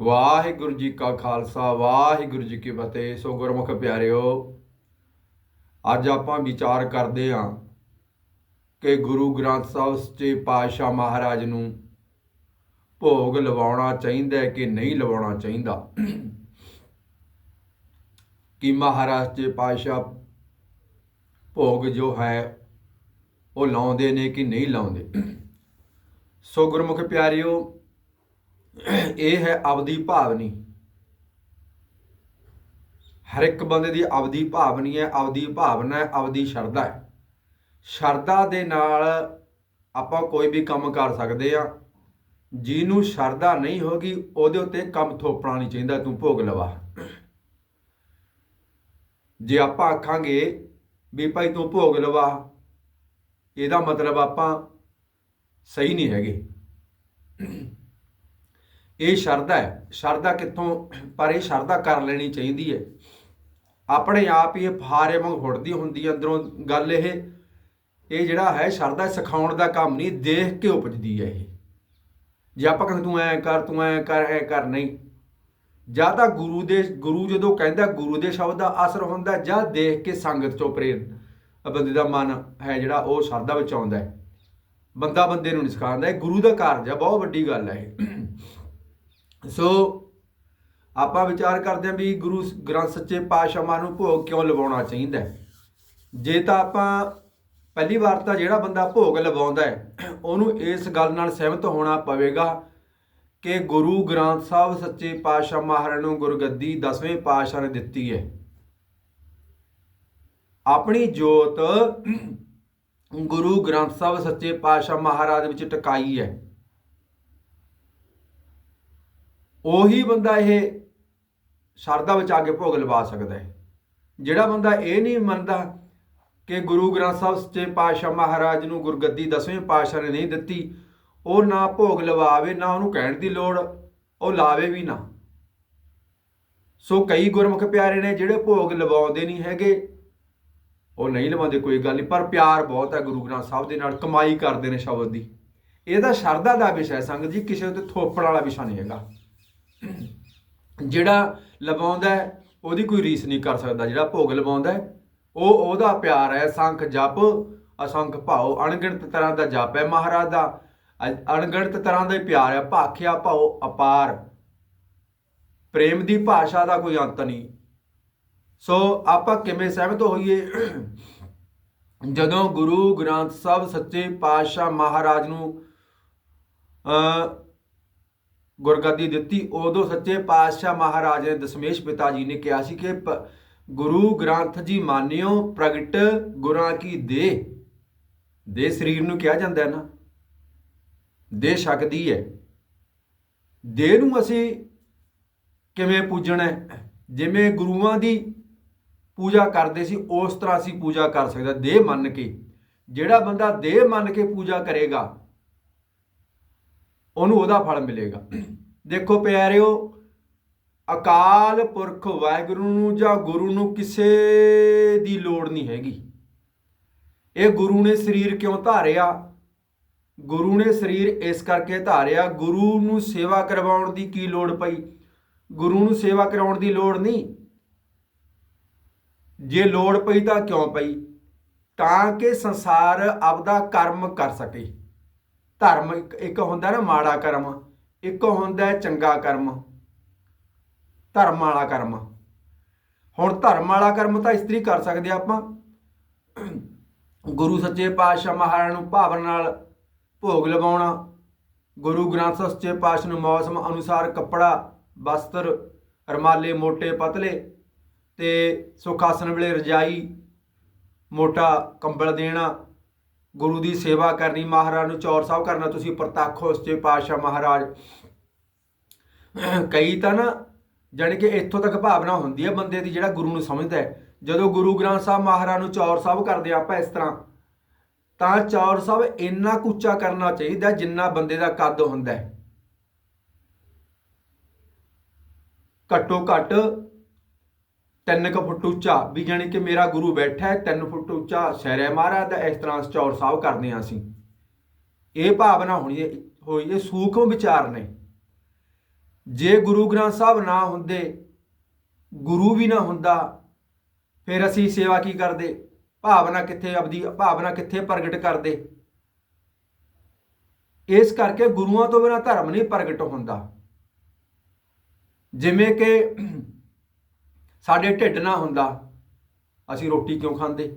ਵਾਹਿਗੁਰੂ ਜੀ ਕਾ ਖਾਲਸਾ, ਵਾਹਿਗੁਰੂ ਜੀ ਕੀ ਫਤਿਹ। ਸੋ ਗੁਰਮੁਖ ਪਿਆਰਿਓ, ਅੱਜ ਆਪਾਂ ਵਿਚਾਰ ਕਰਦੇ ਹਾਂ ਕਿ ਗੁਰੂ ਗ੍ਰੰਥ ਸਾਹਿਬ ਸੱਚੇ ਪਾਤਸ਼ਾਹ ਮਹਾਰਾਜ ਨੂੰ ਭੋਗ ਲਵਾਉਣਾ ਚਾਹੀਦਾ ਹੈ ਕਿ ਨਹੀਂ ਲਵਾਉਣਾ ਚਾਹੀਦਾ। ਕਿ ਮਹਾਰਾਜ ਜੀ ਪਾਤਸ਼ਾਹ ਭੋਗ ਜੋ ਹੈ, ਉਹ ਲਾਉਂਦੇ ਨੇ ਕਿ ਨਹੀਂ ਲਾਉਂਦੇ? ਸੋ ਗੁਰਮੁਖ ਪਿਆਰਿਓ ਇਹ ਹੈ ਆਪਦੀ ਭਾਵਨੀ। ਹਰ ਇੱਕ ਬੰਦੇ ਦੀ ਆਪਦੀ ਭਾਵਨੀ ਹੈ, ਆਪਦੀ ਭਾਵਨਾ ਹੈ, ਆਪਦੀ ਸ਼ਰਧਾ ਹੈ। ਸ਼ਰਧਾ ਦੇ ਨਾਲ ਆਪਾਂ ਕੋਈ ਵੀ ਕੰਮ ਕਰ ਸਕਦੇ ਆ ਜਿਹਨੂੰ ਸ਼ਰਧਾ ਨਹੀਂ ਹੋਗੀ, ਉਹਦੇ ਉੱਤੇ ਕੰਮ ਥੋਪਣਾ ਨਹੀਂ ਚਾਹੀਦਾ, ਤੂੰ ਭੋਗ ਲਵਾ। ਜੇ ਆਪਾਂ ਆਖਾਂਗੇ ਵੀ ਭਾਈ ਤੂੰ ਭੋਗ ਲਵਾ, ਇਹਦਾ ਮਤਲਬ ਆਪਾਂ ਸਹੀ ਨਹੀਂ ਹੈਗੇ। ਇਹ ਸ਼ਰਧਾ ਹੈ। ਸ਼ਰਧਾ ਕਿੱਥੋਂ, ਪਰ ਇਹ ਸ਼ਰਧਾ ਕਰ ਲੈਣੀ ਚਾਹੀਦੀ ਹੈ। ਆਪਣੇ ਆਪ ਹੀ ਇਹ ਫਾਰੇ ਵਾਂਗ ਫੁੱਟਦੀ ਹੁੰਦੀ ਹੈ। ਅੰਦਰੋਂ ਗੱਲ ਇਹ ਇਹ ਜਿਹੜਾ ਹੈ, ਸ਼ਰਧਾ ਸਿਖਾਉਣ ਦਾ ਕੰਮ ਨਹੀਂ, ਦੇਖ ਕੇ ਉਪਜਦੀ ਹੈ ਇਹ। ਜੇ ਆਪਾਂ ਕਹਿੰਦੇ ਤੂੰ ਐ ਕਰ, ਤੂੰ ਐ ਕਰ ਐ ਕਰ, ਨਹੀਂ। ਜਾਂ ਤਾਂ ਗੁਰੂ ਦੇ, ਗੁਰੂ ਜਦੋਂ ਕਹਿੰਦਾ, ਗੁਰੂ ਦੇ ਸ਼ਬਦ ਦਾ ਅਸਰ ਹੁੰਦਾ ਜਾਂ ਦੇਖ ਕੇ ਸੰਗਤ ਚੋਂ ਪ੍ਰੇਰਨ। ਬੰਦੇ ਦਾ ਮਨ ਹੈ ਜਿਹੜਾ, ਉਹ ਸ਼ਰਧਾ ਵਿੱਚ ਆਉਂਦਾ ਹੈ। ਬੰਦਾ ਬੰਦੇ ਨੂੰ ਨਹੀਂ ਸਿਖਾਉਂਦਾ। ਇਹ ਗੁਰੂ ਦਾ ਕਾਰਜ ਹੈ, ਬਹੁਤ ਵੱਡੀ ਗੱਲ ਹੈ ਇਹ। ਸੋ ਆਪਾਂ ਵਿਚਾਰ ਕਰਦੇ ਹਾਂ ਵੀ ਗੁਰੂ ਗ੍ਰੰਥ ਸੱਚੇ ਪਾਤਸ਼ਾਹ ਮਾਂ ਨੂੰ ਭੋਗ ਕਿਉਂ ਲਵਾਉਣਾ ਚਾਹੀਦਾ ਜੇ ਤਾਂ ਆਪਾਂ ਪਹਿਲੀ ਵਾਰ ਤਾਂ ਜਿਹੜਾ ਬੰਦਾ ਭੋਗ ਲਵਾਉਂਦਾ ਹੈ, ਉਹਨੂੰ ਇਸ ਗੱਲ ਨਾਲ ਸਹਿਮਤ ਹੋਣਾ ਪਵੇਗਾ ਕਿ ਗੁਰੂ ਗ੍ਰੰਥ ਸਾਹਿਬ ਸੱਚੇ ਪਾਤਸ਼ਾਹ ਮਹਾਰਾਜ ਨੂੰ ਗੁਰਗੱਦੀ 10ਵੇਂ ਪਾਤਸ਼ਾਹ ਨੇ ਦਿੱਤੀ ਹੈ। ਆਪਣੀ ਜੋਤ ਗੁਰੂ ਗ੍ਰੰਥ ਸਾਹਿਬ ਸੱਚੇ ਪਾਤਸ਼ਾਹ ਮਹਾਰਾਜ ਵਿੱਚ ਟਿਕਾਈ ਹੈ। ਉਹੀ ਬੰਦਾ ਇਹ ਸ਼ਰਧਾ ਵਿੱਚ ਆ ਕੇ ਭੋਗ ਲਵਾ ਸਕਦਾ ਹੈ। ਜਿਹੜਾ ਬੰਦਾ ਇਹ ਨਹੀਂ ਮੰਨਦਾ ਕਿ ਗੁਰੂ ਗ੍ਰੰਥ ਸਾਹਿਬ ਸੱਚੇ ਪਾਤਸ਼ਾਹ ਮਹਾਰਾਜ ਨੂੰ ਗੁਰਗੱਦੀ 10ਵੇਂ ਪਾਤਸ਼ਾਹ ਨੇ ਨਹੀਂ ਦਿੱਤੀ, ਉਹ ਨਾ ਭੋਗ ਲਵਾਵੇ, ਨਾ ਉਹਨੂੰ ਕਹਿਣ ਦੀ ਲੋੜ, ਉਹ ਲਾਵੇ ਵੀ ਨਾ। ਸੋ ਕਈ ਗੁਰਮੁਖ ਪਿਆਰੇ ਨੇ ਜਿਹੜੇ ਭੋਗ ਲਵਾਉਂਦੇ ਨਹੀਂ ਹੈਗੇ, ਉਹ ਨਹੀਂ ਲਵਾਉਂਦੇ, ਕੋਈ ਗੱਲ ਨਹੀਂ, ਪਰ ਪਿਆਰ ਬਹੁਤ ਹੈ ਗੁਰੂ ਗ੍ਰੰਥ ਸਾਹਿਬ ਦੇ ਨਾਲ, ਕਮਾਈ ਕਰਦੇ ਨੇ ਸ਼ਬਦ ਦੀ। ਇਹ ਤਾਂ ਸ਼ਰਧਾ ਦਾ ਵਿਸ਼ਾ ਹੈ ਸੰਗਤ ਜੀ, ਕਿਸੇ ਉੱਤੇ ਥੋਪਣ ਵਾਲਾ ਵਿਸ਼ਾ ਨਹੀਂ ਹੈਗਾ। ਜਿਹੜਾ ਲਵਾਉਂਦਾ ਉਹਦੀ ਕੋਈ ਰੀਸ ਨਹੀਂ ਕਰ ਸਕਦਾ। ਜਿਹੜਾ ਭੋਗ ਲਵਾਉਂਦਾ ਉਹ ਉਹਦਾ ਪਿਆਰ ਹੈ। ਸੰਖ ਜਪ, ਅਸੰਖ ਭਾਉ, ਅਣਗਿਣਤ ਤਰ੍ਹਾਂ ਦਾ ਜਪ ਹੈ ਮਹਾਰਾਜ ਦਾ। ਅਣਗਿਣਤ ਤਰ੍ਹਾਂ ਦਾ ਪਿਆਰ ਹੈ। ਭਾਖਿਆ ਭਾਉ ਅਪਾਰ। ਪ੍ਰੇਮ ਦੀ ਭਾਸ਼ਾ ਦਾ ਕੋਈ ਅੰਤ ਨਹੀਂ। ਸੋ ਆਪਾਂ ਕਿਵੇਂ ਸਹਿਮਤ ਹੋਈਏ? ਜਦੋਂ ਗੁਰੂ ਗ੍ਰੰਥ ਸਾਹਿਬ ਸੱਚੇ ਪਾਤਸ਼ਾਹ ਮਹਾਰਾਜ ਨੂੰ, ਅ ਗੁਰਗੱਦੀ ਦਿੱਤੀ। ਉਦੋਂ ਸੱਚੇ ਪਾਤਸ਼ਾਹ ਮਹਾਰਾਜ ਨੇ ਦਸ਼ਮੇਸ਼ ਪਿਤਾ ਜੀ ਨੇ ਕਿਹਾ ਸੀ ਕਿ ਪ- ਗੁਰੂ ਗ੍ਰੰਥ ਜੀ ਮਾਨਿਓ, ਪ੍ਰਗਟ ਗੁਰਾਂ ਕੀ ਦੇ ਦੇ ਸਰੀਰ ਨੂੰ ਕਿਹਾ ਜਾਂਦਾ ਹੈ ਨਾ। ਦੇ ਸਕਦੀ ਹੈ। ਦੇ ਨੂੰ ਅਸੀਂ ਕਿਵੇਂ ਪੂਜਣਾ ਹੈ? ਜਿਵੇਂ ਗੁਰੂਆਂ ਦੀ ਪੂਜਾ ਕਰਦੇ ਸੀ, ਉਸ ਤਰ੍ਹਾਂ ਅਸੀਂ ਪੂਜਾ ਕਰ ਸਕਦੇ ਦੇਹ ਮੰਨ ਕੇ। ਜਿਹੜਾ ਬੰਦਾ ਦੇਹ ਮੰਨ ਕੇ ਪੂਜਾ ਕਰੇਗਾ ਉਹਨੂੰ ਉਹਦਾ ਫਲ ਮਿਲੇਗਾ। ਦੇਖੋ ਪਿਆਰਿਓ, ਅਕਾਲ ਪੁਰਖ ਵਾਹਿਗੁਰੂ ਨੂੰ ਜਾਂ ਗੁਰੂ ਨੂੰ ਕਿਸੇ ਦੀ ਲੋੜ ਨਹੀਂ ਹੈਗੀ। ਇਹ ਗੁਰੂ ਨੇ ਸਰੀਰ ਕਿਉਂ ਧਾਰਿਆ? ਗੁਰੂ ਨੇ ਸਰੀਰ ਇਸ ਕਰਕੇ ਧਾਰਿਆ, ਗੁਰੂ ਨੂੰ ਸੇਵਾ ਕਰਵਾਉਣ ਦੀ ਕੀ ਲੋੜ ਪਈ? ਗੁਰੂ ਨੂੰ ਸੇਵਾ ਕਰਾਉਣ ਦੀ ਲੋੜ ਨਹੀਂ। ਜੇ ਲੋੜ ਪਈ ਤਾਂ ਕਿਉਂ ਪਈ? ਤਾਂ ਕਿ ਸੰਸਾਰ ਆਪਦਾ ਕਰਮ ਕਰ ਸਕੇ। ਧਰਮ ਇੱਕ- ਇੱਕ ਹੁੰਦਾ ਨਾ ਮਾੜਾ ਕਰਮ, ਇੱਕ ਹੁੰਦਾ ਹੈ ਚੰਗਾ ਕਰਮ, ਧਰਮ ਵਾਲਾ ਕਰਮ। ਹੁਣ ਧਰਮ ਵਾਲਾ ਕਰਮ ਤਾਂ ਇਸਤਰੀ ਕਰ ਸਕਦੇ ਹਾਂ ਆਪਾਂ। ਗੁਰੂ ਸੱਚੇ ਪਾਤਸ਼ਾਹ ਮਹਾਰਾਜ ਨੂੰ ਭਾਵਨ ਨਾਲ ਭੋਗ ਲਗਾਉਣਾ, ਗੁਰੂ ਗ੍ਰੰਥ ਸਾਹਿਬ ਸੱਚੇ ਪਾਤਸ਼ਾਹ ਨੂੰ ਮੌਸਮ ਅਨੁਸਾਰ ਕੱਪੜਾ, ਵਸਤਰ, ਰਮਾਲੇ ਮੋٹے ਪਤਲੇ ਤੇ ਸੁਖਾਸਨ ਵੇਲੇ ਰਜਾਈ, ਮੋਟਾ ਕੰਬਲ ਦੇਣਾ ਗੁਰੂ ਦੀ ਸੇਵਾ ਕਰਨੀ, ਮਹਾਰਾਜ ਨੂੰ ਚੌਰ ਸਾਹਿਬ ਕਰਨਾ, ਤੁਸੀਂ ਪ੍ਰਤੱਖ ਸੱਚੇ ਪਾਤਸ਼ਾਹ ਮਹਾਰਾਜ। ਕਈ ਤਾਂ ਨਾ, ਜਾਣੀ ਕਿ ਇੱਥੋਂ ਤੱਕ ਭਾਵਨਾ ਹੁੰਦੀ ਹੈ ਬੰਦੇ ਦੀ, ਜਿਹੜਾ ਗੁਰੂ ਨੂੰ ਸਮਝਦਾ ਹੈ। ਜਦੋਂ ਗੁਰੂ ਗ੍ਰੰਥ ਸਾਹਿਬ ਮਹਾਰਾਜ ਨੂੰ ਚੌਰ ਸਾਹਿਬ ਕਰਦੇ ਆ ਆਪਾਂ ਇਸ ਤਰ੍ਹਾਂ, ਤਾਂ ਚੌਰ ਸਾਹਿਬ ਇੰਨਾ ਕੁ ਉੱਚਾ ਕਰਨਾ ਚਾਹੀਦਾ ਜਿੰਨਾ ਬੰਦੇ ਦਾ ਕੱਦ ਹੁੰਦਾ ਹੈ। ਘੱਟੋ ਘੱਟ 3 ਕੁ ਫੁੱਟ ਉੱਚਾ ਵੀ ਜਾਣੀ ਕਿ ਮੇਰਾ ਗੁਰੂ ਬੈਠਾ ਹੈ 3 ਫੁੱਟ ਉੱਚਾ ਸ਼ਹਿਰੇ ਮਹਾਰਾਜ ਦਾ, ਇਸ ਤਰ੍ਹਾਂ ਚੌਰ ਸਾਹਿਬ ਕਰਦੇ ਹਾਂ ਅਸੀਂ। ਇਹ ਭਾਵਨਾ ਹੋਣੀ ਹੋਈ ਇਹ ਸੂਖਮ ਵਿਚਾਰ ਨੇ। ਜੇ ਗੁਰੂ ਗ੍ਰੰਥ ਸਾਹਿਬ ਨਾ ਹੁੰਦੇ, ਗੁਰੂ ਵੀ ਨਾ ਹੁੰਦਾ, ਫਿਰ ਅਸੀਂ ਸੇਵਾ ਕੀ ਕਰਦੇ? ਭਾਵਨਾ ਕਿੱਥੇ, ਆਪਦੀ ਭਾਵਨਾ ਕਿੱਥੇ ਪ੍ਰਗਟ ਕਰਦੇ? ਇਸ ਕਰਕੇ ਗੁਰੂਆਂ ਤੋਂ ਬਿਨਾਂ ਧਰਮ ਨਹੀਂ ਪ੍ਰਗਟ ਹੁੰਦਾ। ਜਿਵੇਂ ਕਿ ਸਾਡੇ ਢਿੱਡ ਨਾ ਹੁੰਦਾ, ਅਸੀਂ ਰੋਟੀ ਕਿਉਂ ਖਾਂਦੇ?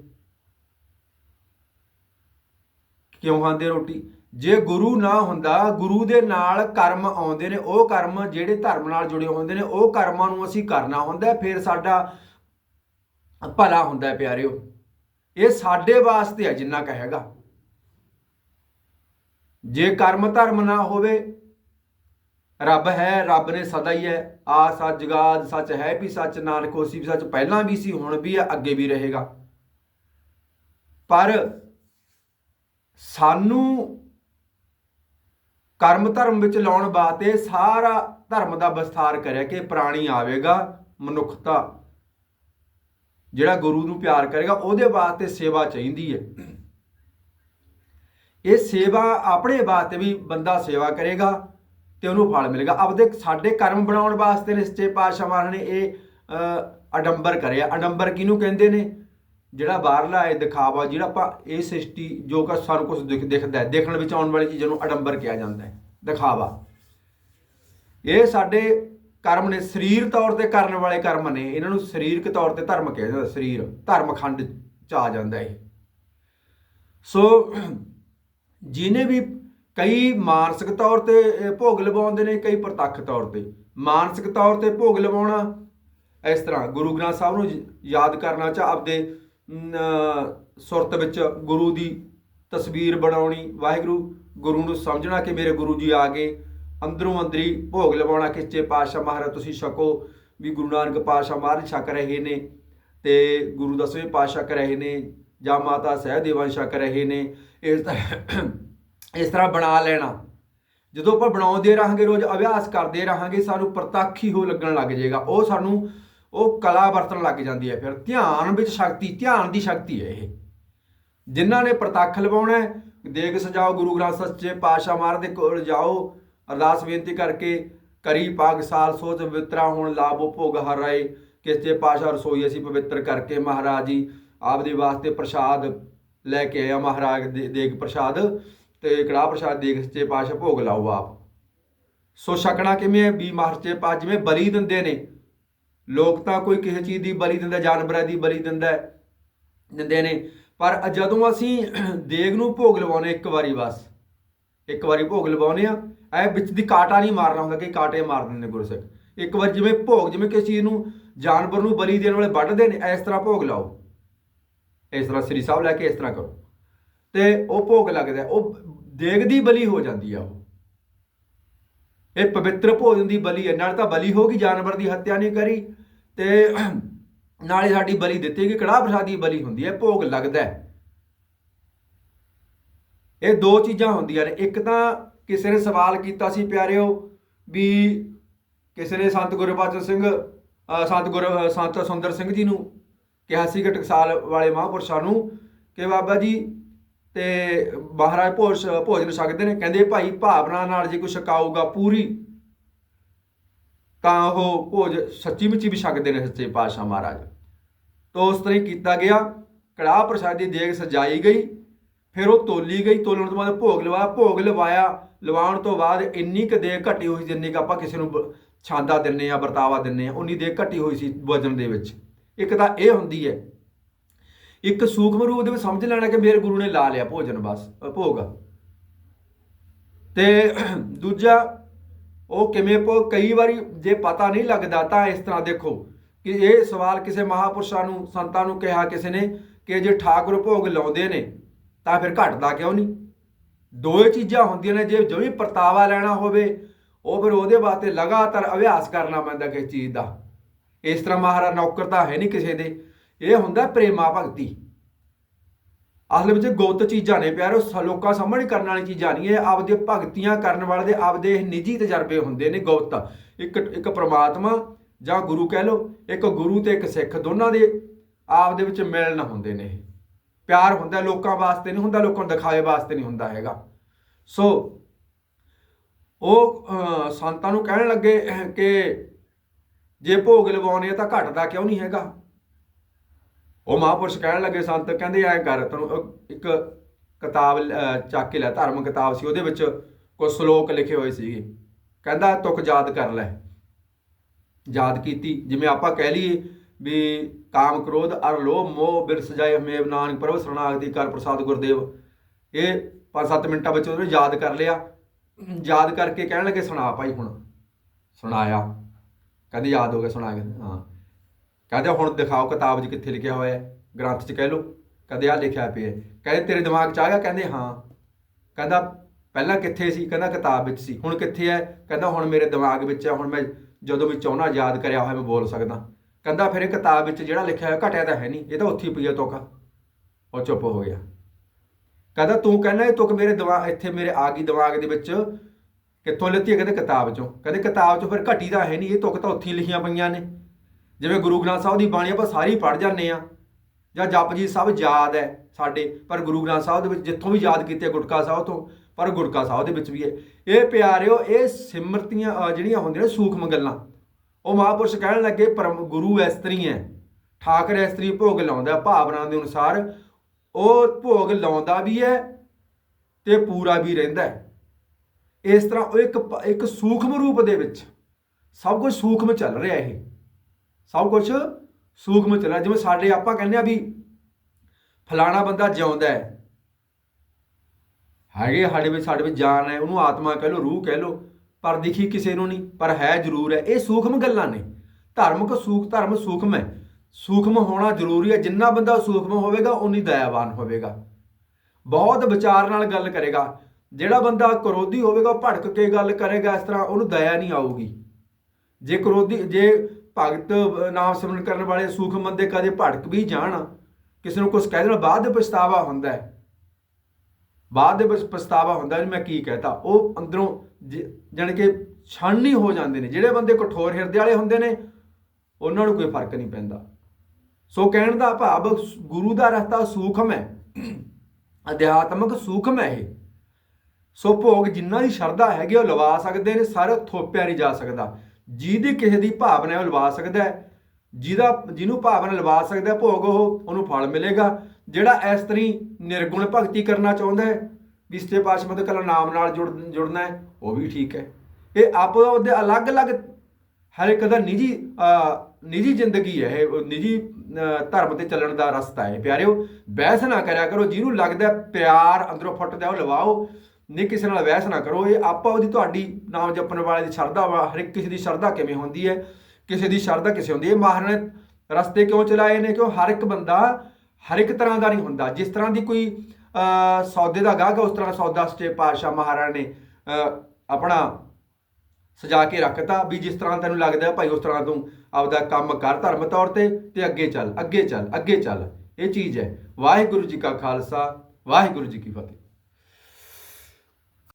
ਕਿਉਂ ਖਾਂਦੇ ਰੋਟੀ? ਜੇ ਗੁਰੂ ਨਾ ਹੁੰਦਾ, ਗੁਰੂ ਦੇ ਨਾਲ ਕਰਮ ਆਉਂਦੇ ਨੇ, ਉਹ ਕਰਮ ਜਿਹੜੇ ਧਰਮ ਨਾਲ ਜੁੜੇ ਹੁੰਦੇ ਨੇ, ਉਹ ਕਰਮਾਂ ਨੂੰ ਅਸੀਂ ਕਰਨਾ ਹੁੰਦਾ, ਫਿਰ ਸਾਡਾ ਭਲਾ ਹੁੰਦਾ ਹੈ ਪਿਆਰਿਓ। ਇਹ ਸਾਡੇ ਵਾਸਤੇ ਹੈ ਜਿੰਨਾ ਕਹੇਗਾ ਜੇ ਕਰਮ ਧਰਮ ਨਾ ਹੋਵੇ ਰੱਬ ਹੈ, ਰੱਬ ਨੇ ਸਦਾ ਹੀ ਹੈ। ਆ ਸੱਚ ਜਗਾਦ ਸੱਚ ਹੈ ਵੀ ਸੱਚ, ਨਾਨਕ ਹੋਸੀ ਵੀ ਸੱਚ, ਪਹਿਲਾਂ ਵੀ ਸੀ, ਹੁਣ ਵੀ ਹੈ, ਅੱਗੇ ਵੀ ਰਹੇਗਾ। ਪਰ ਸਾਨੂੰ ਕਰਮ ਧਰਮ ਵਿੱਚ ਲਾਉਣ ਵਾਸਤੇ ਸਾਰਾ ਧਰਮ ਦਾ ਵਿਸਥਾਰ ਕਰਿਆ ਕਿ ਪ੍ਰਾਣੀ ਆਵੇਗਾ, ਮਨੁੱਖਤਾ ਜਿਹੜਾ ਗੁਰੂ ਨੂੰ ਪਿਆਰ ਕਰੇਗਾ, ਉਹਦੇ ਵਾਸਤੇ ਸੇਵਾ ਚਾਹੀਦੀ ਹੈ। ਇਹ ਸੇਵਾ ਆਪਣੇ ਵਾਸਤੇ ਵੀ ਬੰਦਾ ਸੇਵਾ ਕਰੇਗਾ। ਤੇ ਉਹਨੂੰ ਫਲ ਮਿਲੇਗਾ। ਆਪਦੇ ਸਾਡੇ ਕਰਮ ਬਣਾਉਣ ਵਾਸਤੇ ਨਿਸ਼ਚੇ ਸੱਚੇ ਪਾਤਸ਼ਾਹ ਮਹਾਰਾਜ ਨੇ ਇਹ ਅਡੰਬਰ ਕਰਿਆ। ਅਡੰਬਰ ਕਿਹਨੂੰ ਕਹਿੰਦੇ ਨੇ? ਜਿਹੜਾ ਬਾਹਰਲਾ ਹੈ ਦਿਖਾਵਾ, ਜਿਹੜਾ ਆਪਾਂ ਇਹ ਸ੍ਰਿਸ਼ਟੀ, ਜੋ ਕਿ ਸਾਨੂੰ ਕੁਝ ਦਿਖ, ਦਿਖਦਾ ਹੈ। ਦੇਖਣ ਵਿੱਚ ਆਉਣ ਵਾਲੀ ਚੀਜ਼ਾਂ ਨੂੰ ਅਡੰਬਰ ਕਿਹਾ ਜਾਂਦਾ ਹੈ। ਦਿਖਾਵਾ। ਇਹ ਸਾਡੇ ਕਰਮ ਨੇ, ਸਰੀਰ ਤੌਰ ਤੇ ਕਰਨ ਵਾਲੇ ਕਰਮ ਨੇ। ਇਹਨਾਂ ਨੂੰ ਸਰੀਰਕ ਤੌਰ ਤੇ ਧਰਮ ਕਿਹਾ ਜਾਂਦਾ, ਸਰੀਰ। ਧਰਮ ਖੰਡ ਚ ਆ ਜਾਂਦਾ ਇਹ। ਸੋ, ਜਿਨੇ ਵੀ ਕਈ ਮਾਨਸਿਕ ਤੌਰ ਤੇ ਭੋਗ ਲਵਾਉਂਦੇ ਨੇ, ਕਈ ਪ੍ਰਤੱਖ ਤੌਰ ਤੇ। ਮਾਨਸਿਕ ਤੌਰ ਤੇ ਭੋਗ ਲਵਾਉਣਾ, ਇਸ ਤਰ੍ਹਾਂ ਗੁਰੂ ਗ੍ਰੰਥ ਸਾਹਿਬ ਨੂੰ ਯਾਦ ਕਰਨਾ ਚਾ ਆਪਦੇ ਸੁਰਤ ਵਿੱਚ ਗੁਰੂ ਦੀ ਤਸਵੀਰ ਬਣਾਉਣੀ। ਵਾਹਿਗੁਰੂ ਗੁਰੂ ਨੂੰ ਸਮਝਣਾ ਕਿ ਮੇਰੇ ਗੁਰੂ ਜੀ ਆ ਗਏ। ਅੰਦਰੋਂ ਅੰਦਰੀ ਭੋਗ ਲਵਾਉਣਾ ਕਿਸਚੇ ਪਾਤਸ਼ਾਹ ਮਹਾਰਾਜ, ਤੁਸੀਂ ਛਕੋ ਵੀ ਗੁਰੂ ਨਾਨਕ ਪਾਤਸ਼ਾਹ ਮਹਾਰਾਜ ਛਕ ਰਹੇ ਨੇ ਤੇ ਗੁਰੂ ਦਸਵੇਂ ਪਾਤਸ਼ਾਹ ਕਰ ਰਹੇ ਨੇ ਜਾਂ ਮਾਤਾ ਸਹਿਬਦੇਵਾਂ ਛਕ ਰਹੇ ਨੇ। ਇਸ ਤਰ੍ਹਾਂ ਇਸ ਤਰ੍ਹਾਂ ਬਣਾ ਲੈਣਾ। ਜਦੋਂ ਆਪਾਂ ਬਣਾਉਂਦੇ ਰਹਾਂਗੇ, ਰੋਜ਼ ਅਭਿਆਸ ਕਰਦੇ ਰਹਾਂਗੇ, ਸਾਨੂੰ ਪ੍ਰਤੱਖ ਹੀ ਹੋ ਲੱਗਣ ਲੱਗ ਜਾਏਗਾ। ਉਹ ਸਾਨੂੰ, ਉਹ ਕਲਾ ਵਰਤਣ ਲੱਗ ਜਾਂਦੀ ਹੈ। ਫਿਰ ਧਿਆਨ ਵਿੱਚ ਸ਼ਕਤੀ, ਧਿਆਨ ਦੀ ਸ਼ਕਤੀ ਹੈ ਇਹ। ਜਿਨ੍ਹਾਂ ਨੇ ਪ੍ਰਤੱਖ ਲਵਾਉਣਾ ਹੈ ਦੇਗ ਸਜਾਓ, ਗੁਰੂ ਗ੍ਰੰਥ ਸੱਚੇ ਪਾਤਸ਼ਾਹ ਮਹਾਰਾਜ ਦੇ ਕੋਲ ਜਾਓ। ਅਰਦਾਸ ਬੇਨਤੀ ਕਰਕੇ ਕਰੀ ਪਾਗ ਸਾਲ, ਸੋਚ ਪਵਿੱਤਰਾ ਹੁਣ, ਲਾਭੋ ਭੋਗ ਹਰ ਰਾਏ ਕਿਸਤੇ ਪਾਤਸ਼ਾਹ ਰਸੋਈ ਅਸੀਂ ਪਵਿੱਤਰ ਕਰਕੇ ਮਹਾਰਾਜ ਜੀ ਆਪਦੇ ਵਾਸਤੇ ਪ੍ਰਸ਼ਾਦ ਲੈ ਕੇ ਆਇਆ ਮਹਾਰਾਜ ਦੇ ਦੇਗ ਪ੍ਰਸ਼ਾਦ। ਤੇ ਕੜਾਹ ਪ੍ਰਸ਼ਾਦ ਦੇਗ ਸੱਚੇ ਪਾਤਸ਼ਾਹ ਭੋਗ ਲਾਓ ਆਪ। ਸੋ ਛਕਣਾ ਕਿਵੇਂ ਹੈ? ਵੀ ਮਹਾਰਾਜੇ ਪਾਸ ਜਿਵੇਂ ਬਲੀ ਦਿੰਦੇ ਨੇ। ਲੋਕ ਤਾਂ ਕੋਈ ਕਿਸੇ ਚੀਜ਼ ਦੀ ਬਲੀ ਦਿੰਦਾ, ਜਾਨਵਰਾਂ ਦੀ ਬਲੀ ਦਿੰਦਾ, ਦਿੰਦੇ ਨੇ। ਪਰ ਜਦੋਂ ਅਸੀਂ ਦੇਗ ਨੂੰ ਭੋਗ ਲਵਾਉਨੇ ਇੱਕ ਵਾਰੀ ਬਸ, ਇੱਕ ਵਾਰੀ ਭੋਗ ਲਵਾਉਨੇ ਆ ਐ ਵਿੱਚ ਦੀ ਕਾਟਾ ਨਹੀਂ ਮਾਰਨਾ ਹੁੰਦਾ ਕਿ ਕਾਟੇ ਮਾਰ ਦਿੰਦੇ ਨੇ ਗੁਰਸਿੱਖ। ਇੱਕ ਵਾਰ ਜਿਵੇਂ ਭੋਗ, ਜਿਵੇਂ ਕਿਸੇ ਚੀਜ਼ ਨੂੰ ਜਾਨਵਰ ਨੂੰ ਬਲੀ ਦੇਣ ਵਾਲੇ ਵੱਢਦੇ ਨੇ, ਇਸ ਤਰ੍ਹਾਂ ਭੋਗ ਲਾਓ। ਇਸ ਤਰ੍ਹਾਂ ਸ੍ਰੀ ਸਾਹਿਬ ਲੈ ਕੇ ਇਸ ਤਰ੍ਹਾਂ ਕਰੋ। ਤੇ ਉਹ ਭੋਗ ਲੱਗਦਾ, ਉਹ ਦੇਗ ਦੀ ਬਲੀ ਹੋ ਜਾਂਦੀ ਆ ਉਹ। ਇਹ ਪਵਿੱਤਰ ਭੋਜਨ ਦੀ ਬਲੀ ਹੈ। ਨਾਲ ਤਾਂ ਬਲੀ ਹੋਗੀ ਜਾਨਵਰ ਦੀ ਹੱਤਿਆ ਨਹੀਂ ਕਰੀ ਤੇ ਨਾਲੇ ਸਾਡੀ ਬਲੀ ਦਿੱਤੀ ਗਈ। ਕੜਾਹ ਪ੍ਰਸਾਦ ਦੀ ਬਲੀ ਹੁੰਦੀ ਹੈ। ਭੋਗ ਲੱਗਦਾ ਹੈ। ਇਹ ਦੋ ਚੀਜ਼ਾਂ ਹੁੰਦੀਆਂ ਨੇ। ਇੱਕ ਤਾਂ ਕਿਸੇ ਨੇ ਸਵਾਲ ਕੀਤਾ ਸੀ ਪਿਆਰਿਓ ਵੀ ਕਿਸੇ ਨੇ ਸੰਤ ਗੁਰਬਚਨ ਸਿੰਘ ਸੰਤ ਗੁਰ ਸੰਤ ਸੁੰਦਰ ਸਿੰਘ ਜੀ ਨੂੰ ਕਿਹਾ ਸੀ ਕਿ ਟਕਸਾਲ ਵਾਲੇ ਮਹਾਂਪੁਰਸ਼ਾਂ ਨੂੰ ਕਿ ਬਾਬਾ ਜੀ ਤੇ ਮਹਾਰਾਜ ਭੋਜ ਭੋਜਨ ਛਕਦੇ ਨੇ, ਕਹਿੰਦੇ ਭਾਈ ਭਾਵਨਾ ਨਾਲ ਜੇ ਕੋਈ ਛਕਾਊਗਾ ਪੂਰੀ, ਤਾਂ ਉਹ ਭੋਜ ਸੱਚੀ ਮੁੱਚੀ ਵੀ ਛਕਦੇ ਨੇ ਸੱਚੇ ਪਾਤਸ਼ਾਹ ਮਹਾਰਾਜ। ਤੋਂ ਉਸ ਤਰ੍ਹਾਂ ਹੀ ਕੀਤਾ ਗਿਆ, ਕੜਾਹ ਪ੍ਰਸ਼ਾਦੀ ਦੇਗ ਸਜਾਈ ਗਈ, ਫਿਰ ਉਹ ਤੋਲੀ ਗਈ, ਤੋਲਣ ਤੋਂ ਬਾਅਦ ਭੋਗ ਲਵਾਇਆ ਭੋਗ ਲਵਾਇਆ, ਲਵਾਉਣ ਤੋਂ ਬਾਅਦ ਇੰਨੀ ਕੁ ਦੇਗ ਘਟੀ ਹੋਈ ਜਿੰਨੀ ਕੁ ਆਪਾਂ ਕਿਸੇ ਨੂੰ ਬ- ਛਾਂਦਾ ਦਿੰਨੇ ਆ, ਵਰਤਾਵਾ ਦਿੰਨੇ ਆ, ਉਨੀ ਦੇਗ ਘਟੀ ਹੋਈ ਸੀ ਵਜਨ ਦੇ ਵਿੱਚ। ਇੱਕ ਤਾਂ ਇਹ ਹੁੰਦੀ ਹੈ ਇੱਕ ਸੂਖਮ ਰੂਪ ਦੇ ਵਿੱਚ ਸਮਝ ਲੈਣਾ ਕਿ ਮੇਰੇ ਗੁਰੂ ਨੇ ਲਾ ਲਿਆ ਭੋਜਨ ਬਸ ਭੋਗ। ਤੇ ਦੂਜਾ, ਉਹ ਕਿਵੇਂ ਭੋ ਕਈ ਵਾਰੀ ਜੇ ਪਤਾ ਨਹੀਂ ਲੱਗਦਾ ਤਾਂ ਇਸ ਤਰ੍ਹਾਂ ਦੇਖੋ ਕਿ ਇਹ ਸਵਾਲ ਕਿਸੇ ਮਹਾਪੁਰਸ਼ਾਂ ਨੂੰ, ਸੰਤਾਂ ਨੂੰ ਕਿਹਾ ਕਿਸੇ ਨੇ ਕਿ ਜੇ ਠਾਕੁਰ ਭੋਗ ਲਾਉਂਦੇ ਨੇ ਤਾਂ ਫਿਰ ਘਟਦਾ ਕਿਉਂ ਨਹੀਂ? ਦੋ ਚੀਜ਼ਾਂ ਹੁੰਦੀਆਂ ਨੇ, ਜੇ ਜਿਵੇਂ ਪਰਤਾਵਾ ਲੈਣਾ ਹੋਵੇ, ਉਹ ਫਿਰ ਉਹਦੇ ਵਾਸਤੇ ਲਗਾਤਾਰ ਅਭਿਆਸ ਕਰਨਾ ਪੈਂਦਾ ਕਿਸੇ ਚੀਜ਼ ਦਾ। ਇਸ ਤਰ੍ਹਾਂ ਮਹਾਰਾਜ ਨੌਕਰ ਤਾਂ ਹੈ ਨਹੀਂ ਕਿਸੇ ਦੇ। ਇਹ ਹੁੰਦਾ ਪ੍ਰੇਮਾ ਭਗਤੀ। ਅਸਲ ਵਿੱਚ ਗੁਪਤ ਚੀਜ਼ਾਂ ਨੇ ਪਿਆਰੋ, ਸ- ਲੋਕਾਂ ਸਾਹਮਣੇ ਕਰਨ ਵਾਲੀ ਚੀਜ਼ਾਂ ਨਹੀਂ, ਇਹ ਆਪਦੇ ਭਗਤੀਆਂ ਕਰਨ ਵਾਲੇ ਦੇ ਆਪਦੇ ਨਿੱਜੀ ਤਜਰਬੇ ਹੁੰਦੇ ਨੇ ਗੁਪਤ। ਇੱਕ ਇੱਕ ਪ੍ਰਮਾਤਮਾ ਜਾਂ ਗੁਰੂ ਕਹਿ ਲਓ, ਇੱਕ ਗੁਰੂ ਤੇ ਇੱਕ ਸਿੱਖ ਦੋਨਾਂ ਦੇ ਆਪ ਦੇ ਵਿੱਚ ਮਿਲਣ ਹੁੰਦੇ ਨੇ ਇਹ। ਪਿਆਰ ਹੁੰਦਾ ਲੋਕਾਂ ਵਾਸਤੇ ਨਹੀਂ ਹੁੰਦਾ, ਲੋਕਾਂ ਨੂੰ ਦਿਖਾਵੇ ਵਾਸਤੇ ਨਹੀਂ ਹੁੰਦਾ ਹੈਗਾ। ਸੋ, ਉਹ ਸੰਤਾਂ ਨੂੰ ਕਹਿਣ ਲੱਗੇ ਕਿ ਜੇ ਭੋਗ ਲਵਾਉਣੇ ਆ ਤਾਂ ਘਟਦਾ ਕਿਉਂ ਨਹੀਂ ਹੈਗਾ? ਉਹ ਮਹਾਂਪੁਰਸ਼ ਕਹਿਣ ਲੱਗੇ ਸੰਤ ਕਹਿੰਦੇ ਐ ਕਰ ਤੈਨੂੰ ਇੱਕ ਕਿਤਾਬ ਅਹ, ਚੱਕ ਕੇ ਲੈ ਧਰਮ ਕਿਤਾਬ ਸੀ ਉਹਦੇ ਵਿੱਚ ਕੁਝ ਸ਼ਲੋਕ ਲਿਖੇ ਹੋਏ ਸੀਗੇ। ਕਹਿੰਦਾ ਤੁਕ ਯਾਦ ਕਰ ਲੈ। ਯਾਦ ਕੀਤੀ ਜਿਵੇਂ ਆਪਾਂ ਕਹਿ ਲਈਏ ਵੀ ਕਾਮ ਕ੍ਰੋਧ ਅਰ ਲੋਭ ਮੋਹ ਬਿਰਸ ਜਾਏ ਹਮੇਵ ਨਾਨਕ ਪ੍ਰਭ ਸਰਣਾਗਤੀ ਕਰ ਪ੍ਰਸਾਦ ਗੁਰਦੇਵ। ਇਹ 5-7 ਮਿੰਟਾਂ ਵਿੱਚ ਉਹਨੇ ਯਾਦ ਕਰ ਲਿਆ। ਯਾਦ ਕਰਕੇ ਕਹਿਣ ਲੱਗੇ ਸੁਣਾ ਭਾਈ ਹੁਣ। ਸੁਣਾਇਆ। ਕਹਿੰਦੇ ਯਾਦ ਹੋ ਗਿਆ ਸੁਣਾ ਕੇ ਹਾਂ। ਕਹਿੰਦੇ ਹੁਣ ਦਿਖਾਓ ਕਿਤਾਬ 'ਚ ਕਿੱਥੇ ਲਿਖਿਆ ਹੋਇਆ ਹੈ, ਗ੍ਰੰਥ 'ਚ ਕਹਿ ਲਓ। ਕਹਿੰਦੇ ਆ ਲਿਖਿਆ ਪਿਆ ਹੈ। ਕਹਿੰਦੇ ਤੇਰੇ ਦਿਮਾਗ 'ਚ ਆ ਗਿਆ? ਕਹਿੰਦੇ ਹਾਂ। ਕਹਿੰਦਾ ਪਹਿਲਾਂ ਕਿੱਥੇ ਸੀ? ਕਹਿੰਦਾ ਕਿਤਾਬ ਵਿੱਚ ਸੀ। ਹੁਣ ਕਿੱਥੇ ਹੈ? ਕਹਿੰਦਾ ਹੁਣ ਮੇਰੇ ਦਿਮਾਗ ਵਿੱਚ ਹੈ, ਹੁਣ ਮੈਂ ਜਦੋਂ ਵੀ ਚਾਹਣਾ ਯਾਦ ਕਰਿਆ ਹੋਇਆ ਮੈਂ ਬੋਲ ਸਕਦਾ। ਕਹਿੰਦਾ ਫਿਰ ਇਹ ਕਿਤਾਬ ਵਿੱਚ ਜਿਹੜਾ ਲਿਖਿਆ ਹੋਇਆ ਘਟਿਆ ਤਾਂ ਹੈ ਨਹੀਂ। ਇਹ ਤਾਂ ਉੱਥੇ ਹੀ ਪਈ ਹੈ ਤੁਕ। ਉਹ ਚੁੱਪ ਹੋ ਗਿਆ। ਕਹਿੰਦਾ ਤੂੰ ਕਹਿੰਦਾ ਇਹ ਤੁਕ ਮੇਰੇ ਦਿਮਾਗ ਇੱਥੇ ਮੇਰੇ ਆ ਗਈ ਦਿਮਾਗ ਦੇ ਵਿੱਚ ਕਿੱਥੋਂ ਲਿੱਤੀ ਹੈ? ਕਹਿੰਦੇ ਕਿਤਾਬ ਚੋਂ। ਕਹਿੰਦੇ ਕਿਤਾਬ ਚੋਂ ਫਿਰ ਘਟੀ ਤਾਂ ਹੈ ਨਹੀਂ। ਇਹ ਤੁਕ ਤਾਂ ਉੱਥੇ ਹੀ ਲਿਖੀਆਂ ਪਈਆਂ ਨੇ। ਜਿਵੇਂ ਗੁਰੂ ਗ੍ਰੰਥ ਸਾਹਿਬ ਦੀ ਬਾਣੀ ਆਪਾਂ ਸਾਰੀ ਪੜ੍ਹ ਜਾਂਦੇ ਆ ਜਾਂ ਜਪਜੀ ਸਾਹਿਬ ਯਾਦ ਹੈ ਸਾਡੇ, ਪਰ ਗੁਰੂ ਗ੍ਰੰਥ ਸਾਹਿਬ ਦੇ ਵਿੱਚ ਜਿੱਥੋਂ ਵੀ ਯਾਦ ਕੀਤੇ ਗੁਟਕਾ ਸਾਹਿਬ ਤੋਂ, ਪਰ ਗੁਟਕਾ ਸਾਹਿਬ ਦੇ ਵਿੱਚ ਵੀ ਹੈ। ਇਹ ਪਿਆਰਿਓ, ਇਹ ਸਿਮਰਤੀਆਂ ਜਿਹੜੀਆਂ ਹੁੰਦੀਆਂ ਨੇ ਸੂਖਮ ਗੱਲਾਂ, ਉਹ ਮਹਾਂਪੁਰਸ਼ ਕਹਿਣ ਲੱਗੇ ਪਰਮ ਗੁਰੂ ਇਸਤਰੀ ਹੈ, ਠਾਕਰ ਇਸਤਰੀ ਭੋਗ ਲਾਉਂਦਾ ਭਾਵਨਾ ਦੇ ਅਨੁਸਾਰ, ਉਹ ਭੋਗ ਲਾਉਂਦਾ ਵੀ ਹੈ ਤੇ ਪੂਰਾ ਵੀ ਰਹਿੰਦਾ ਇਸ ਤਰ੍ਹਾਂ ਉਹ ਇੱਕ ਇੱਕ ਸੂਖਮ ਰੂਪ ਦੇ ਵਿੱਚ ਸਭ ਕੁਝ ਸੂਖਮ ਚੱਲ ਰਿਹਾ ਇਹ। ਸਭ ਕੁਝ ਸੂਖਮ ਚੱਲ। ਜਿਵੇਂ ਸਾਡੇ ਆਪਾਂ ਕਹਿੰਦੇ ਆ ਵੀ ਫਲਾਣਾ ਬੰਦਾ ਜਿਉਂਦਾ ਹੈ। ਹੈਗੇ ਸਾਡੇ ਵਿੱਚ ਸਾਡੇ ਵਿੱਚ ਜਾਨ ਹੈ, ਉਹਨੂੰ ਆਤਮਾ ਕਹਿ ਲਓ, ਰੂਹ ਕਹਿ ਲਓ, ਪਰ ਦਿਖੀ ਕਿਸੇ ਨੂੰ ਨਹੀਂ, ਪਰ ਹੈ ਜ਼ਰੂਰ ਹੈ। ਇਹ ਸੂਖਮ ਗੱਲਾਂ ਨੇ। ਧਾਰਮਿਕ ਸੂਖ, ਧਰਮ ਸੂਖਮ ਹੈ। ਸੂਖਮ ਹੋਣਾ ਜ਼ਰੂਰੀ ਹੈ। ਜਿੰਨਾ ਬੰਦਾ ਸੂਖਮ ਹੋਵੇਗਾ ਉਨੀ ਦਇਆਵਾਨ ਹੋਵੇਗਾ। ਬਹੁਤ ਵਿਚਾਰ ਨਾਲ ਗੱਲ ਕਰੇਗਾ। ਜਿਹੜਾ ਬੰਦਾ ਕਰੋਧੀ ਹੋਵੇਗਾ ਭੜਕ ਕੇ ਗੱਲ ਕਰੇਗਾ, ਇਸ ਤਰ੍ਹਾਂ ਉਹਨੂੰ ਦਇਆ ਨਹੀਂ ਆਊਗੀ। ਜੇ ਕਰੋਧੀ, ਜੇ ਭਗਤ ਨਾਮ ਸਿਮਰਨ ਕਰਨ ਵਾਲੇ ਸੂਖਮ ਬੰਦੇ ਕਦੇ ਭੜਕ ਵੀ ਜਾਣ। ਕਿਸੇ ਨੂੰ ਕੁਝ ਕਹਿ ਦੇਣਾ, ਬਾਅਦ ਦੇ ਪਛਤਾਵਾ ਹੁੰਦਾ ਹੈ। ਬਾਅਦ ਦੇ ਵਿੱਚ ਪਛਤਾਵਾ ਹੁੰਦਾ ਵੀ ਮੈਂ ਕੀ ਕਹਿਤਾ। ਉਹ ਅੰਦਰੋਂ ਜਾਣੀ ਕਿ ਛਾਨਣੀ ਹੋ ਜਾਂਦੇ ਨੇ। ਜਿਹੜੇ ਬੰਦੇ ਕਠੋਰ ਹਿਰਦੇ ਵਾਲੇ ਹੁੰਦੇ ਨੇ, ਉਹਨਾਂ ਨੂੰ ਕੋਈ ਫ਼ਰਕ ਨਹੀਂ ਪੈਂਦਾ। ਸੋ ਕਹਿਣ ਦਾ ਭਾਵ, ਗੁਰੂ ਦਾ ਰਸਤਾ ਸੂਖਮ ਹੈ। ਅਧਿਆਤਮਕ ਸੂਖਮ ਹੈ ਇਹ। ਸੋ ਭੋਗ ਜਿਨ੍ਹਾਂ ਦੀ ਸ਼ਰਧਾ ਹੈਗੀ ਉਹ ਲਵਾ ਸਕਦੇ ਨੇ, ਸਾਰੇ, ਥੋਪਿਆ ਨਹੀਂ ਜਾ ਸਕਦਾ। ਜਿਹਦੀ ਕਿਸੇ ਦੀ ਭਾਵਨਾ ਉਹ ਲਵਾ ਸਕਦਾ ਹੈ। ਜਿਹਦਾ ਜਿਹਨੂੰ ਭਾਵਨਾ ਲਵਾ ਸਕਦਾ ਹੈ ਭੋਗ ਉਹ, ਉਹਨੂੰ ਫਲ ਮਿਲੇਗਾ। ਜਿਹੜਾ ਇਸ ਤਰੀ ਨਿਰਗੁਣ ਭਗਤੀ ਕਰਨਾ ਚਾਹੁੰਦਾ ਹੈ ਵਿਸਤੇ ਪਾਸ਼ਮਤ ਕਲਾ ਨਾਮ ਨਾਲ ਜੁੜ ਜੁੜਨਾ ਹੈ, ਉਹ ਵੀ ਠੀਕ ਹੈ। ਇਹ ਆਪੋ ਉਹਦੇ ਅਲੱਗ-ਅਲੱਗ ਹਰ ਇੱਕ ਦਾ ਨਿੱਜੀ ਨਿੱਜੀ ਜ਼ਿੰਦਗੀ ਹੈ। ਇਹ ਨਿੱਜੀ ਧਰਮ ਤੇ ਚੱਲਣ ਦਾ ਰਸਤਾ ਹੈ। ਪਿਆਰਿਓ, ਬਹਿਸ ਨਾ ਕਰਿਆ ਕਰੋ। ਜਿਹਨੂੰ ਲੱਗਦਾ ਪਿਆਰ ਅੰਦਰੋਂ ਫੁੱਟਦਾ ਉਹ ਲਵਾਓ। ਨਹੀਂ ਕਿਸੇ ਨਾਲ ਵਹਿਸ ਨਾ ਕਰੋ, ਇਹ ਆਪਾ ਉਹਦੀ ਤੁਹਾਡੀ ਨਾਮ ਜਪਣ ਵਾਲੇ ਦੀ ਸ਼ਰਧਾ ਵਾ ਹਰ ਇੱਕ ਕਿਸੇ ਦੀ ਸ਼ਰਧਾ ਕਿਵੇਂ ਹੁੰਦੀ ਹੈ? ਕਿਸੇ ਦੀ ਸ਼ਰਧਾ ਕਿਸੇ ਹੁੰਦੀ ਹੈ? ਮਹਾਰਾਜ ਰਸਤੇ ਕਿਉਂ ਚਲਾਏ ਨੇ? ਕਿਉਂ ਹਰ ਇੱਕ ਬੰਦਾ ਹਰ ਇੱਕ ਤਰ੍ਹਾਂ ਦਾ ਨਹੀਂ ਹੁੰਦਾ। ਜਿਸ ਤਰ੍ਹਾਂ ਦੀ ਕੋਈ ਸੌਦੇ ਦਾ ਗਾਹਕ ਉਸ ਤਰ੍ਹਾਂ ਸੌਦਾ ਸਟੇ ਪਾਤਸ਼ਾਹ ਮਹਾਰਾਜ ਨੇ ਆਪਣਾ ਸਜਾ ਕੇ ਰੱਖਤਾ ਵੀ ਜਿਸ ਤਰ੍ਹਾਂ ਤੈਨੂੰ ਲੱਗਦਾ ਭਾਈ ਉਸ ਤਰ੍ਹਾਂ ਤੂੰ ਆਪਦਾ ਕੰਮ ਕਰ ਧਰਮ ਤੌਰ ਤੇ ਤੇ ਅੱਗੇ ਚੱਲ ਅੱਗੇ ਚੱਲ ਅੱਗੇ ਚੱਲ। ਇਹ ਚੀਜ਼ ਹੈ। ਵਾਹਿਗੁਰੂ ਜੀ ਕਾ ਖਾਲਸਾ, ਵਾਹਿਗੁਰੂ ਜੀ ਕੀ ਫਤਿਹ।